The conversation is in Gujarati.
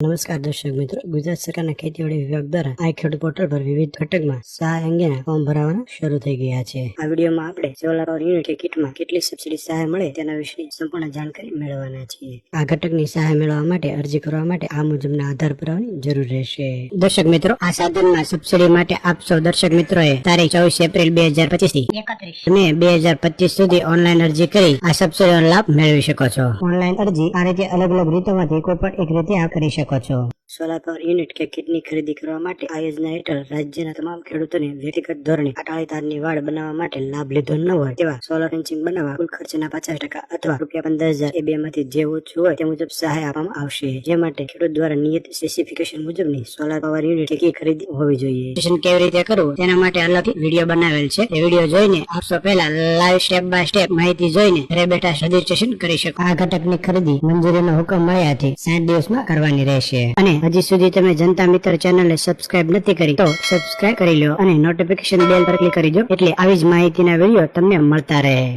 નમસ્કાર દર્શક મિત્રો. ગુજરાત સરકારના ખેતીવાડી વિભાગ દ્વારા આ ખેડૂત પોર્ટલ પર વિવિધ ઘટકમાં સહાય અંગેના ફોર્મ ભરાવાના શરૂ થઈ ગયા છે. આ વિડીયોમાં આપણે સોલાર પાવર યુનિટ કિટમાં કેટલી સબસિડી સહાય મળે તેના વિશે સંપૂર્ણ જાણકારી મેળવવાના છીએ. આ ઘટકની સહાય મેળવવા માટે અરજી કરવા માટે આ મુજબના આધાર પુરાવાની જરૂર રહેશે. દર્શક મિત્રો આ સાધનમાં સબસિડી માટે આપ સૌ દર્શક મિત્રોએ તારીખ ચોવીસ એપ્રિલ બે હજાર પચીસથી એકત્રીસ. મે બે હજાર પચીસ સુધી ઓનલાઈન અરજી કરી આ સબસિડીનો લાભ મેળવી શકો છો. ઓનલાઈન અરજી આ રીતે અલગ અલગ રીતોમાંથી કોઈ પણ એક રીતે આ કરી શકો છો સોલાર પાવર યુનિટ કે કિટની ખરીદી કરવા માટે આ યોજના હેઠળ રાજ્યના તમામ ખેડૂતોને વ્યક્તિગત ધોરણે અટાળી તારની વાડ બનાવવા માટે લાભ લીધો ન હોય તેવા સોલાર ફેન્સિંગ બનાવવા કુલ ખર્ચના પચાસ ટકા અથવા રૂપિયા પંદર હજાર એ બે માંથી જે ઓછું હોય તે મુજબ સહાય આપવામાં આવશે. જે માટે ખેડૂત દ્વારા નિયત સ્પેસિફિકેશન મુજબની સોલાર પાવર યુનિટ કે ખરીદી હોવી જોઈએ. કેવી રીતે કરવું? તેના માટે અલગ વીડિયો બનાવેલ છે. એ વીડિયો જોઈને આપસો પહેલા લાઈવ સ્ટેપ બાય સ્ટેપ માહિતી જોઈને ઘરે બેઠા રજીસ્ટ્રેશન કરી શકો. આ ઘટકની ખરીદી મંજૂરીનો હુકમ મળ્યાથી સાત દિવસમાં કરવાની રહેશે. અને હજી સુધી તમે જનતા મિત્ર ચેનલને સબસ્ક્રાઇબ નથી કરી, તો સબસ્ક્રાઇબ કરી લો અને નોટિફિકેશન બેલ પર ક્લિક કરી દો. એટલે આવી જ માહિતીના વીડિયો તમને મળતા રહે.